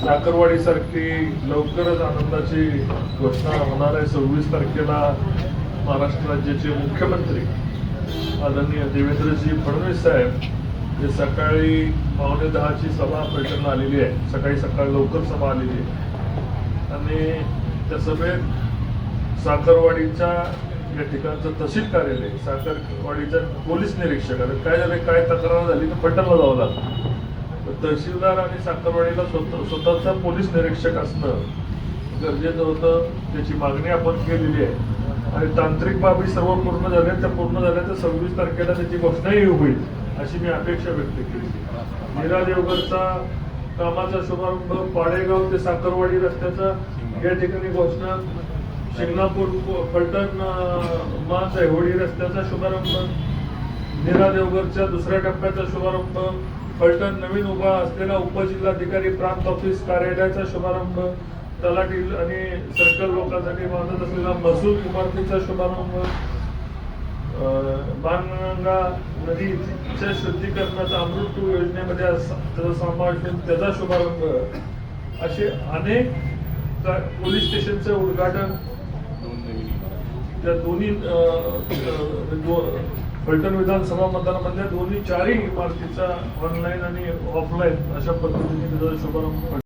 साखरवाडी सारखी लवकरच आनंदाची घोषणा होणार आहे. सव्वीस तारखेला महाराष्ट्र राज्याचे मुख्यमंत्री आदरणीय देवेंद्रजी फडणवीस साहेब जे सकाळी पावणे दहाची सभा पैठणला आलेली आहे. सकाळी सकाळी लवकर सभा आलेली आहे. आणि त्या सभेत साखरवाडीच्या या ठिकाणचं तहसील कार्यालय साखरवाडीच्या पोलीस निरीक्षक आता काय झालं काय तक्रार झाली तर फलटणला जावं लागलं. तहसीलदार आणि साखरवाडीला स्वतः स्वतःचा पोलीस निरीक्षक असणं गरजेचं होतं. त्याची मागणी आपण केलेली आहे. आणि तांत्रिक बाबी सर्व पूर्ण झाल्या त्या पूर्ण झाल्या तर सव्वीस तारखेला त्याची घोषणाही होईल अशी मी अपेक्षा व्यक्त केली. मीरा देवगडचा कामाचा शुभारंभ पाडेगाव ते साखरवाडी रस्त्याचा या ठिकाणी घोषणा. शिंगणापूर फलटण अं, माच होडी रस्त्याचा शुभारंभ. मीरा देवगडच्या दुसऱ्या टप्प्याचा शुभारंभ. फलटण नवीन उभा असलेला उपजिल्हाधिकारी प्रांत ऑफिस कार्यालयाचा शुभारंभ तलाठी आणि सर्कल लोकांसाठी बांधत असलेला महसूल इमारतीचा शुभारंभ बाणगंगा नदीच्या शुद्धीकरणाचा अमृत टू योजनेमध्ये अस- त्याचा समावेश होऊन त्याचा शुभारंभ. असे अनेक पोलीस स्टेशनचं उद्घाटन त्या दोन्ही फलटण विधानसभा मतदानामधल्या दोन्ही चारही इमारतीचा ऑनलाईन आणि ऑफलाईन अशा पद्धतीने शुभारंभ